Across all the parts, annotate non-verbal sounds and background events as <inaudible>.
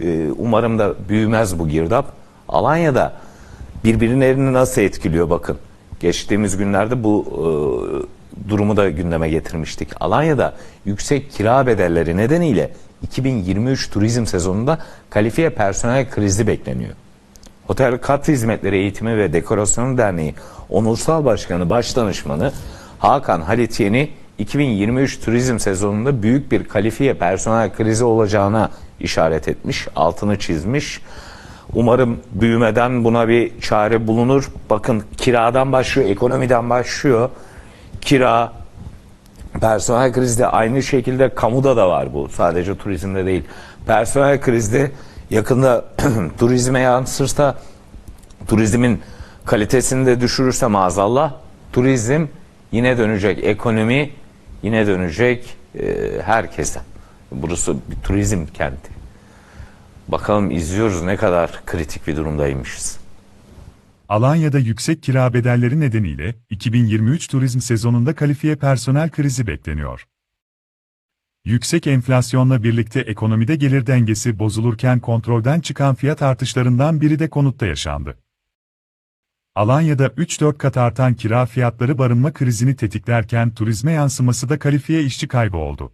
Ee, Umarım da büyümez bu girdap. Alanya'da birbirlerini nasıl etkiliyor bakın. Geçtiğimiz günlerde bu e, durumu da gündeme getirmiştik. Alanya'da yüksek kira bedelleri nedeniyle 2023 turizm sezonunda kalifiye personel krizi bekleniyor. Otel Kat Hizmetleri Eğitimi ve Dekorasyonu Derneği Onursal Başkanı Başdanışmanı Hakan Halit Yeni 2023 turizm sezonunda büyük bir kalifiye personel krizi olacağına işaret etmiş, altını çizmiş. Umarım büyümeden buna bir çare bulunur. Bakın kiradan başlıyor, ekonomiden başlıyor. Kira, personel krizi de aynı şekilde kamuda da var bu. Sadece turizmde değil. Personel krizi yakında <clears throat> turizme yansırsa turizmin kalitesini de düşürürse maazallah turizm yine dönecek. Ekonomi yine dönecek e, herkese. Burası bir turizm kenti. Bakalım izliyoruz ne kadar kritik bir durumdaymışız. Alanya'da yüksek kira bedelleri nedeniyle 2023 turizm sezonunda kalifiye personel krizi bekleniyor. Yüksek enflasyonla birlikte ekonomide gelir dengesi bozulurken kontrolden çıkan fiyat artışlarından biri de konutta yaşandı. Alanya'da 3-4 kat artan kira fiyatları barınma krizini tetiklerken turizme yansıması da kalifiye işçi kaybı oldu.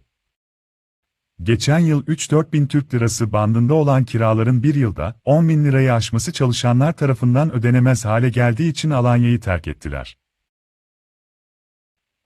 Geçen yıl 3-4 bin Türk lirası bandında olan kiraların bir yılda 10 bin lirayı aşması çalışanlar tarafından ödenemez hale geldiği için Alanya'yı terk ettiler.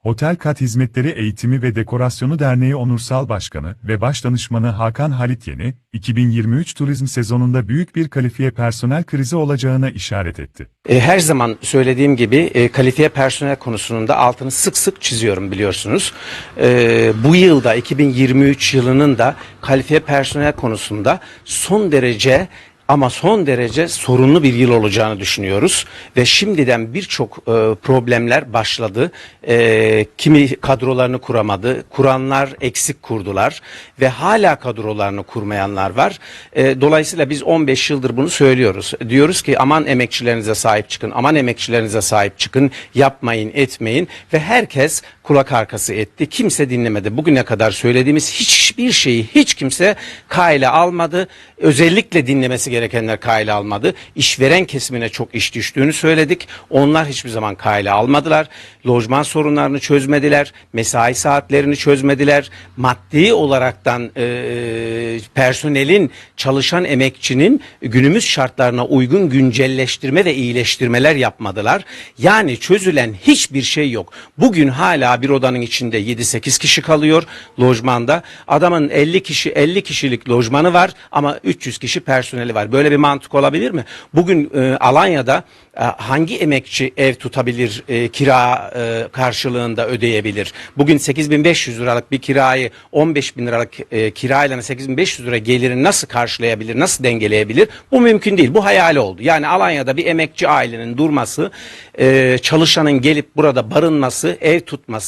Otel Kat Hizmetleri Eğitimi ve Dekorasyonu Derneği Onursal Başkanı ve Başdanışmanı Hakan Halit Yeni, 2023 turizm sezonunda büyük bir kalifiye personel krizi olacağına işaret etti. E, Her zaman söylediğim gibi e, kalifiye personel konusunda da altını sık sık çiziyorum biliyorsunuz. E, bu yılda 2023 yılının da kalifiye personel konusunda son derece ama son derece sorunlu bir yıl olacağını düşünüyoruz ve şimdiden birçok e, problemler başladı. E, kimi kadrolarını kuramadı, kuranlar eksik kurdular ve hala kadrolarını kurmayanlar var. E, dolayısıyla biz 15 yıldır bunu söylüyoruz. Diyoruz ki aman emekçilerinize sahip çıkın, aman emekçilerinize sahip çıkın, yapmayın, etmeyin ve herkes kulak arkası etti. Kimse dinlemedi. Bugüne kadar söylediğimiz hiçbir şeyi hiç kimse kayla almadı. Özellikle dinlemesi gerekenler kayla almadı. İşveren kesimine çok iş düştüğünü söyledik. Onlar hiçbir zaman kayla almadılar. Lojman sorunlarını çözmediler. Mesai saatlerini çözmediler. Maddi olaraktan e, personelin, çalışan emekçinin günümüz şartlarına uygun güncelleştirme ve iyileştirmeler yapmadılar. Yani çözülen hiçbir şey yok. Bugün hala bir odanın içinde 7-8 kişi kalıyor lojmanda. Adamın 50 kişi 50 kişilik lojmanı var ama 300 kişi personeli var. Böyle bir mantık olabilir mi? Bugün e, Alanya'da e, hangi emekçi ev tutabilir, e, kira e, karşılığında ödeyebilir? Bugün 8500 liralık bir kirayı 15 bin liralık e, kirayla 8500 lira gelirini nasıl karşılayabilir, nasıl dengeleyebilir? Bu mümkün değil. Bu hayali oldu. Yani Alanya'da bir emekçi ailenin durması, e, çalışanın gelip burada barınması, ev tutması,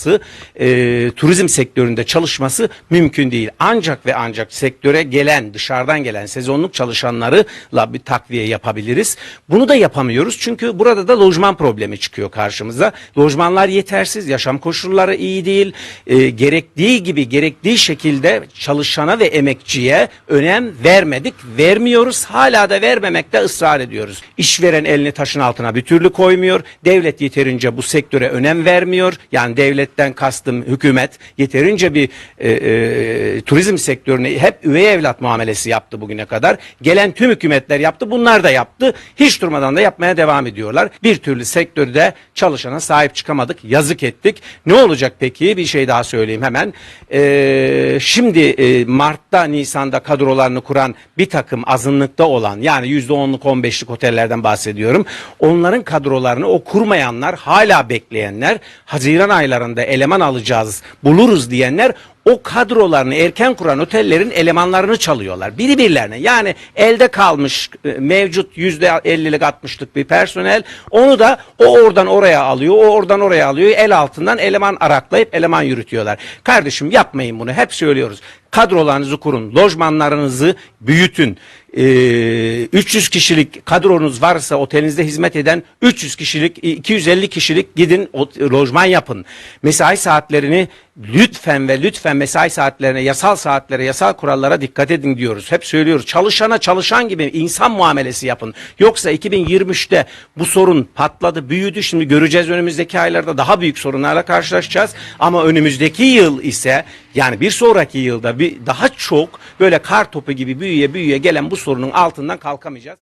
e, turizm sektöründe çalışması mümkün değil. Ancak ve ancak sektöre gelen, dışarıdan gelen sezonluk çalışanlarla bir takviye yapabiliriz. Bunu da yapamıyoruz çünkü burada da lojman problemi çıkıyor karşımıza. Lojmanlar yetersiz, yaşam koşulları iyi değil. E, gerektiği gibi, gerektiği şekilde çalışana ve emekçiye önem vermedik, vermiyoruz. Hala da vermemekte ısrar ediyoruz. İşveren elini taşın altına bir türlü koymuyor. Devlet yeterince bu sektöre önem vermiyor. Yani devletten kastım hükümet yeterince bir e, e, turizm sektörüne hep üvey evlat muamelesi yaptı bugüne kadar. Gelen tüm hükümetler yaptı. Bunlar da yaptı. Hiç durmadan da yapmaya devam ediyorlar. Bir türlü sektörde çalışana sahip çıkamadık. Yazık ettik. Ne olacak peki? Bir şey daha söyleyeyim hemen. E, şimdi e, Mart'ta Nisan'da kadrolarını kuran bir takım azınlıkta olan yani %10'luk 15'lik otellerden bahsediyorum. Onların kadrolarını o kurmayanlar hala bekleyenler Haziran aylarında eleman alacağız buluruz diyenler o kadrolarını erken kuran otellerin elemanlarını çalıyorlar. Biri birlerine. Yani elde kalmış e, mevcut yüzde ellilik altmışlık bir personel onu da o oradan oraya alıyor, o oradan oraya alıyor. El altından eleman araklayıp eleman yürütüyorlar. Kardeşim yapmayın bunu. Hep söylüyoruz. Kadrolarınızı kurun, lojmanlarınızı büyütün. Ee, 300 kişilik kadronuz varsa otelinizde hizmet eden 300 kişilik, 250 kişilik gidin lojman yapın. Mesai saatlerini lütfen ve lütfen mesai saatlerine, yasal saatlere, yasal kurallara dikkat edin diyoruz. Hep söylüyoruz. Çalışana çalışan gibi insan muamelesi yapın. Yoksa 2023'te bu sorun patladı, büyüdü. Şimdi göreceğiz önümüzdeki aylarda daha büyük sorunlarla karşılaşacağız. Ama önümüzdeki yıl ise yani bir sonraki yılda bir daha çok böyle kar topu gibi büyüye büyüye gelen bu sorunun altından kalkamayacağız.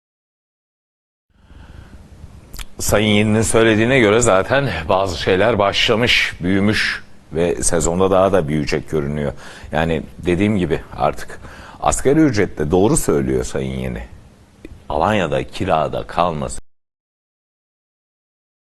Sayın Yeni'nin söylediğine göre zaten bazı şeyler başlamış, büyümüş ve sezonda daha da büyüyecek görünüyor. Yani dediğim gibi artık asgari ücretle doğru söylüyor Sayın Yeni. Alanya'da kirada kalması